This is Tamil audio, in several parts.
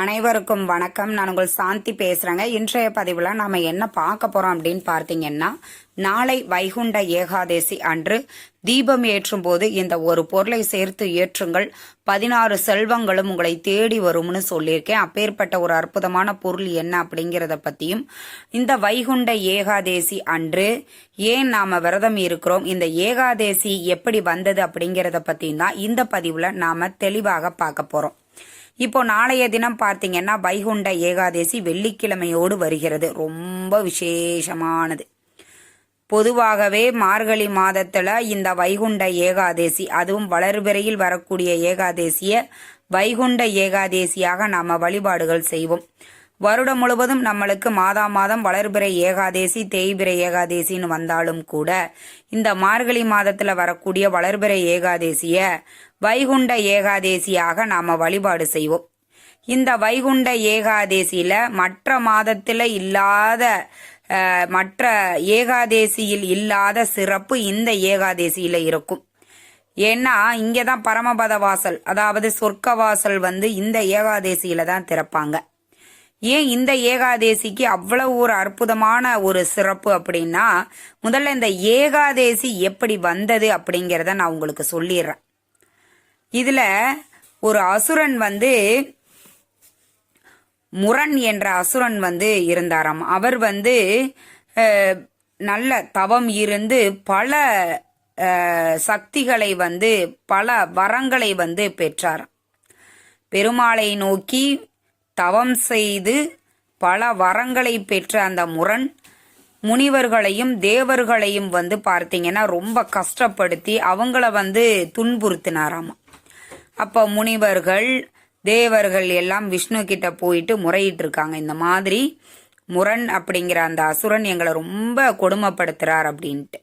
அனைவருக்கும் வணக்கம். நான் உங்கள் சாந்தி பேசுறேங்க. இன்றைய பதிவுல நாம என்ன பார்க்க போறோம் அப்படின்னு பார்த்தீங்கன்னா நாளை வைகுண்ட ஏகாதேசி அன்று தீபம் ஏற்றும் போது இந்த ஒரு பொருளை சேர்த்து ஏற்றுங்கள். பதினாறு செல்வங்களும் உங்களை தேடி வரும்னு சொல்லியிருக்கேன். அப்பேற்பட்ட ஒரு அற்புதமான பொருள் என்ன அப்படிங்கிறத பத்தியும் இந்த வைகுண்ட ஏகாதேசி அன்று ஏன் நாம விரதம் இருக்கிறோம்? இந்த ஏகாதேசி எப்படி வந்தது அப்படிங்கிறத பத்தியும் தான் இந்த பதிவுல நாம தெளிவாக பார்க்க போறோம். இப்போ நாளைய தினம் பார்த்தீங்கன்னா வைகுண்ட ஏகாதேசி வெள்ளிக்கிழமையோடு வருகிறது. ரொம்ப விசேஷமானது. பொதுவாகவே மார்கழி மாதத்துல இந்த வைகுண்ட ஏகாதேசி அதுவும் வளர்பிறையில் வரக்கூடிய ஏகாதேசிய வைகுண்ட ஏகாதேசியாக நாம வழிபாடுகள் செய்வோம். வருடம் முழுவதும் நம்மளுக்கு மாதா மாதம் வளர்பிறை ஏகாதேசி தேய்பிறை ஏகாதேசின்னு வந்தாலும் கூட இந்த மார்கழி மாதத்துல வரக்கூடிய வளர்பிறை ஏகாதேசிய வைகுண்ட ஏகாதேசியாக நாம வழிபாடு செய்வோம். இந்த வைகுண்ட ஏகாதேசியில மற்ற மாதத்தில் இல்லாத மற்ற ஏகாதேசியில் இல்லாத சிறப்பு இந்த ஏகாதேசியில இருக்கும். ஏன்னா இங்கே தான் பரமபத வாசல் அதாவது சொர்க்க வாசல் வந்து இந்த ஏகாதேசியில தான் திறப்பாங்க. ஏன் இந்த ஏகாதேசிக்கு அவ்வளவு ஒரு அற்புதமான ஒரு சிறப்பு அப்படின்னா முதல்ல இந்த ஏகாதேசி எப்படி வந்தது அப்படிங்கிறத நான் உங்களுக்கு சொல்லிடுறேன். இதுல ஒரு அசுரன் வந்து முரண் என்ற அசுரன் வந்து இருந்தாராம். அவர் வந்து நல்ல தவம் இருந்து பல சக்திகளை வந்து பல வரங்களை வந்து பெற்றார் பெருமாளை நோக்கி தவம் செய்து பல வரங்களை பெற்ற அந்த முரண் முனிவர்களையும் தேவர்களையும் வந்து பார்த்தீங்கன்னா ரொம்ப கஷ்டப்படுத்தி அவங்கள வந்து துன்புறுத்தினாராமா. அப்போ முனிவர்கள் தேவர்கள் எல்லாம் விஷ்ணு கிட்ட போயிட்டு முறையிட்டு இருக்காங்க இந்த மாதிரி முரண் அப்படிங்கிற அந்த அசுரன் எங்களை ரொம்ப கொடுமைப்படுத்துறார் அப்படின்ட்டு.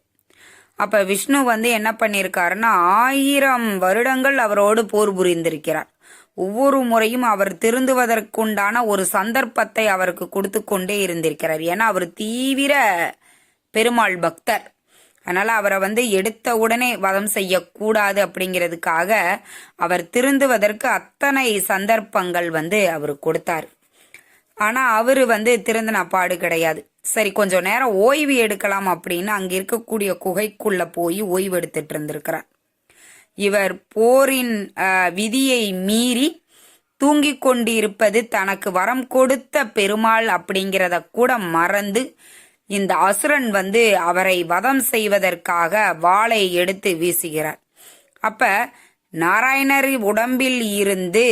அப்ப விஷ்ணு வந்து என்ன பண்ணியிருக்காருன்னா ஆயிரம் வருடங்கள் அவரோடு போர் புரிந்திருக்கிறார். ஒவ்வொரு முறையும் அவர் திருந்துவதற்குண்டான ஒரு சந்தர்ப்பத்தை அவருக்கு கொடுத்து கொண்டே இருந்திருக்கிறார். ஏன்னா அவர் தீவிர பெருமாள் பக்தர். அதனால் அவரை வந்து எடுத்த உடனே வதம் செய்யக்கூடாது அப்படிங்கிறதுக்காக அவர் திருந்துவதற்கு அத்தனை சந்தர்ப்பங்கள் வந்து அவர் கொடுத்தார். ஆனால் அவர் வந்து திருந்தின பாடு கிடையாது. சரி கொஞ்சம் நேரம் ஓய்வு எடுக்கலாம் அப்படின்னு அங்கே இருக்கக்கூடிய குகைக்குள்ளே போய் ஓய்வு எடுத்துட்டு இருந்திருக்கிறார். இவர் போரின் விதியை மீறி தூங்கிக் கொண்டிருப்பது தனக்கு வரம் கொடுத்த பெருமாள் அப்படிங்கிறத கூட மறந்து இந்த அசுரன் வந்து அவரை வதம் செய்வதற்காக வாளை எடுத்து வீசுகிறார். அப்ப நாராயணர் உடம்பில் இருந்து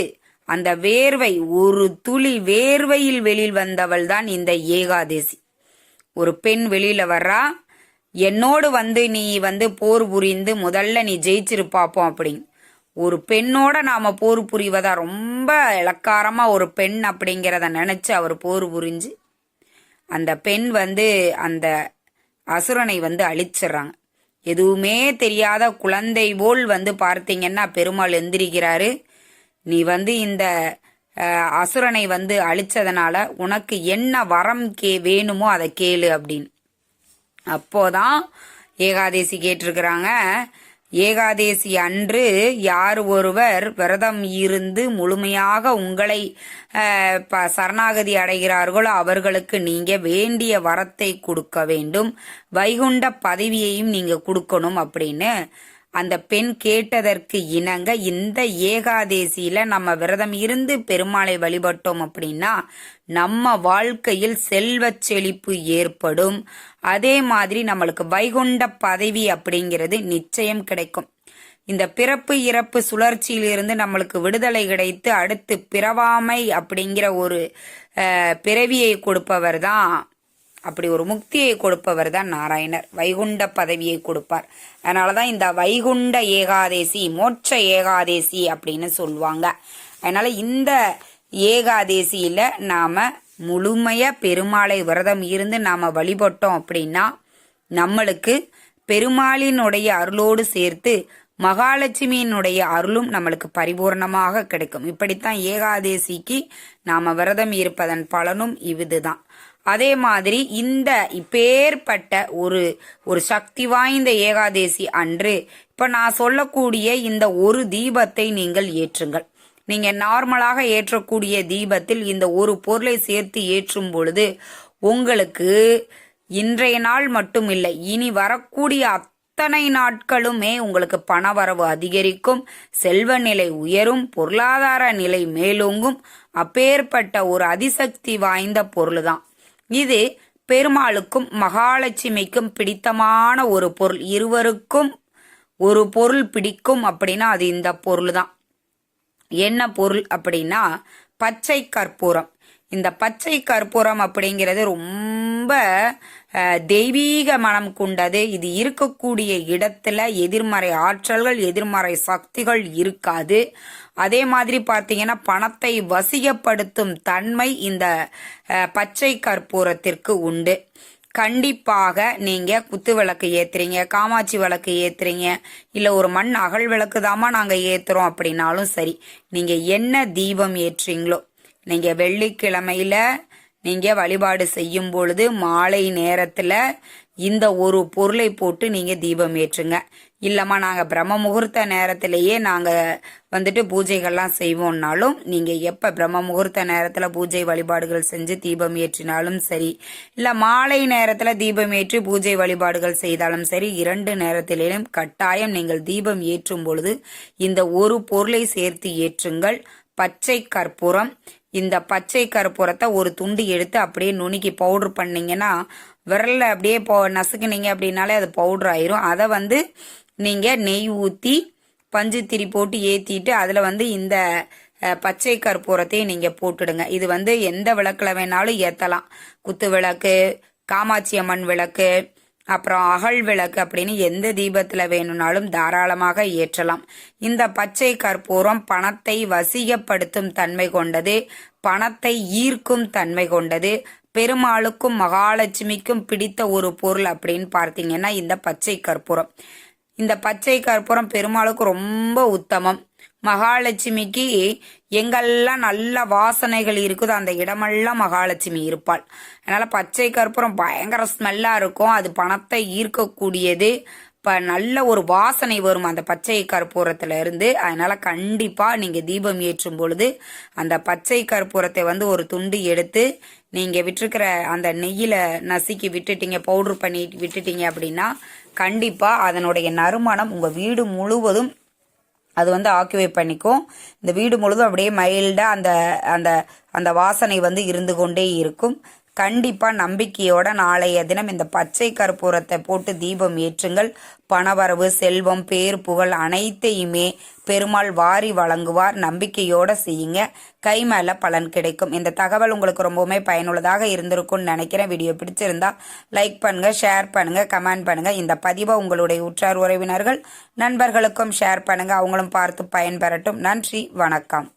அந்த வேர்வை ஒரு துளி வேர்வையில் வெளியில் வந்தவள் தான் இந்த ஏகாதேசி. ஒரு பெண் வெளியில வர்றா என்னோடு வந்து நீ வந்து போர் புரிந்து முதல்ல நீ ஜெயிச்சிரு பார்ப்போம் அப்படின்னு. ஒரு பெண்ணோட நாம போர் புரிவதா ரொம்ப இலக்காரமா ஒரு பெண் அப்படிங்கிறத நினைச்சு அவர் போர் புரிஞ்சு அந்த பெண் வந்து அந்த அசுரனை வந்து அழிச்சிடுறாங்க எதுவுமே தெரியாத குழந்தை போல் வந்து பார்த்தீங்கன்னா பெருமாள் எந்திரிக்கிறாரு. நீ வந்து இந்த அசுரனை வந்து அழிச்சதுனால உனக்கு என்ன வரம் கே வேணுமோ அதை கேளு அப்படின்னு. அப்போதான் ஏகாதேசி கேட்டிருக்கிறாங்க. ஏகாதேசி அன்று யார் ஒருவர் விரதம் இருந்து முழுமையாக உங்களை ப- சரணாகதி அடைகிறார்களோ அவர்களுக்கு நீங்க வேண்டிய வரத்தை கொடுக்க வேண்டும். வைகுண்ட பதவியையும் நீங்க கொடுக்கணும் அப்படின்னு அந்த பெண் கேட்டதற்கு இணங்க இந்த ஏகாதேசியில நம்ம விரதம் இருந்து பெருமாளை வழிபட்டோம் அப்படின்னா நம்ம வாழ்க்கையில் செல்வச் செழிப்பு ஏற்படும். அதே மாதிரி நம்மளுக்கு வைகுண்ட பதவி அப்படிங்கிறது நிச்சயம் கிடைக்கும். இந்த பிறப்பு இறப்பு சுழற்சியிலிருந்து நம்மளுக்கு விடுதலை கிடைத்து அடுத்து பிறவாமை அப்படிங்கிற ஒரு பிறவியை கொடுப்பவர் தான் அப்படி ஒரு முக்தியை கொடுப்பவர் தான் நாராயணர். வைகுண்ட பதவியை கொடுப்பார். அதனால தான் இந்த வைகுண்ட ஏகாதேசி மோட்ச ஏகாதேசி அப்படின்னு சொல்லுவாங்க. அதனால இந்த ஏகாதேசியில நாம முழுமையா பெருமாளை விரதம் இருந்து நாம வழிபட்டோம் அப்படின்னா நம்மளுக்கு பெருமாளினுடைய அருளோடு சேர்த்து மகாலட்சுமியினுடைய அருளும் நம்மளுக்கு பரிபூர்ணமாக கிடைக்கும். இப்படித்தான் ஏகாதேசிக்கு நாம விரதம் இருப்பதன் பலனும் இதுதான். அதே மாதிரி இந்த இப்பேற்பட்ட ஒரு ஒரு சக்தி வாய்ந்த ஏகாதேசி அன்று இப்போ நான் சொல்லக்கூடிய இந்த ஒரு தீபத்தை நீங்கள் ஏற்றுங்கள். நீங்க நார்மலாக ஏற்றக்கூடிய தீபத்தில் இந்த ஒரு பொருளை சேர்த்து ஏற்றும் பொழுது உங்களுக்கு இன்றைய நாள் மட்டும் இல்லை இனி வரக்கூடிய அத்தனை நாட்களுமே உங்களுக்கு பணவரவு அதிகரிக்கும் செல்வ நிலை உயரும் பொருளாதார நிலை மேலோங்கும் அப்பேற்பட்ட ஒரு அதிசக்தி வாய்ந்த பொருள் தான் இது பெருமாளுக்கும் மகாலட்சுமிக்கும் பிடித்தமான ஒரு பொருள். இருவருக்கும் ஒரு பொருள் பிடிக்கும் அப்படின்னா அது இந்த பொருள் தான் என்ன பொருள் அப்படின்னா பச்சை கற்பூரம். இந்த பச்சை கற்பூரம் அப்படிங்கிறது ரொம்ப தெய்வீக மனம் கொண்டது. இது இருக்கக்கூடிய இடத்துல எதிர்மறை ஆற்றல்கள் எதிர்மறை சக்திகள் இருக்காது. அதே மாதிரி பார்த்தீங்கன்னா பணத்தை வசியப்படுத்தும் தன்மை இந்த பச்சை கற்பூரத்திற்கு உண்டு. கண்டிப்பாக நீங்க குத்து விளக்கு ஏத்துறீங்க காமாட்சி விளக்கு ஏத்துறீங்க இல்ல ஒரு மண் அகல் விளக்கு தாமா நாங்க ஏத்துறோம் அப்படின்னாலும் சரி நீங்க என்ன தீபம் ஏற்றுறீங்களோ நீங்க வெள்ளிக்கிழமையில நீங்க வழிபாடு செய்யும் பொழுது மாலை நேரத்துல இந்த ஒரு பொருளை போட்டு நீங்க தீபம் ஏற்றுங்க. இல்லம்மா நாங்க பிரம்ம முகூர்த்த நேரத்திலேயே நாங்க வந்துட்டு பூஜைகள்லாம் செய்வோம்னாலும் நீங்க எப்ப பிரம்ம முகூர்த்த நேரத்துல பூஜை வழிபாடுகள் செஞ்சு தீபம் ஏற்றினாலும் சரி இல்ல மாலை நேரத்துல தீபம் ஏற்றி பூஜை வழிபாடுகள் செய்தாலும் சரி இரண்டு நேரத்திலேயும் கட்டாயம் நீங்கள் தீபம் ஏற்றும் பொழுது இந்த ஒரு பொருளை சேர்த்து ஏற்றுங்கள். பச்சை கற்பூரம். இந்த பச்சை கற்பூரத்தை ஒரு துண்டு எடுத்து அப்படியே நுணுக்கி பவுடர் பண்ணிங்கன்னா விரலில் அப்படியே போ நசுக்குனீங்க அப்படின்னாலே அது பவுடர் ஆயிரும். அதை வந்து நீங்கள் நெய் ஊற்றி பஞ்சுத்திரி போட்டு ஏற்றிட்டு அதில் வந்து இந்த பச்சை கற்பூரத்தையும் நீங்கள் போட்டுடுங்க. இது வந்து எந்த விளக்கில் வேணாலும் ஏற்றலாம் குத்து விளக்கு காமாட்சி அம்மன் விளக்கு அப்புறம் அகல் விளக்கு அப்படின்னு எந்த தீபத்தில் வேணும்னாலும் தாராளமாக ஏற்றலாம். இந்த பச்சை கற்பூரம் பணத்தை வசிகப்படுத்தும் தன்மை கொண்டது பணத்தை ஈர்க்கும் தன்மை கொண்டது பெருமாளுக்கும் மகாலட்சுமிக்கும் பிடித்த ஒரு பொருள் அப்படின்னு பார்த்தீங்கன்னா இந்த பச்சை கற்பூரம். இந்த பச்சை கற்பூரம் பெருமாளுக்கு ரொம்ப உத்தமம். மகாலட்சுமிக்கு எங்கெல்லாம் நல்ல வாசனைகள் இருக்குதோ அந்த இடமெல்லாம் மகாலட்சுமி இருப்பாள். அதனால் பச்சை கற்பூரம் பயங்கர ஸ்மெல்லாக இருக்கும். அது பணத்தை ஈர்க்கக்கூடியது. இப்போ நல்ல ஒரு வாசனை வரும் அந்த பச்சை கற்பூரத்தில் இருந்து. அதனால் கண்டிப்பாக நீங்கள் தீபம் ஏற்றும் பொழுது அந்த பச்சை கற்பூரத்தை வந்து ஒரு துண்டு எடுத்து நீங்கள் விட்டுருக்கிற அந்த நெய்யில் நசுக்கி விட்டுட்டீங்க பவுடர் பண்ணி விட்டுட்டீங்க அப்படின்னா கண்டிப்பாக அதனுடைய நறுமணம் உங்கள் வீடு முழுவதும் அது வந்து ஆக்குவை பண்ணிக்கும். இந்த வீடு முழுதும் அப்படியே மைல்டாக அந்த அந்த அந்த வாசனை வந்து இருந்து கொண்டே இருக்கும். கண்டிப்பாக நம்பிக்கையோட நாளைய தினம் இந்த பச்சை கற்பூரத்தை போட்டு தீபம் ஏற்றுங்கள். பணவரவு செல்வம் பேர் புகழ் அனைத்தையுமே பெருமாள் வாரி வழங்குவார். நம்பிக்கையோட செய்யுங்க. கை மேலே பலன் கிடைக்கும். இந்த தகவல் உங்களுக்கு ரொம்பவுமே பயனுள்ளதாக இருந்திருக்கும்னு நினைக்கிறேன். வீடியோ பிடிச்சிருந்தா லைக் பண்ணுங்க ஷேர் பண்ணுங்க கமெண்ட் பண்ணுங்க. இந்த பதிவை உங்களுடைய உற்றார் உறவினர்கள் நண்பர்களுக்கும் ஷேர் பண்ணுங்க. அவங்களும் பார்த்து பயன்பெறட்டும். நன்றி வணக்கம்.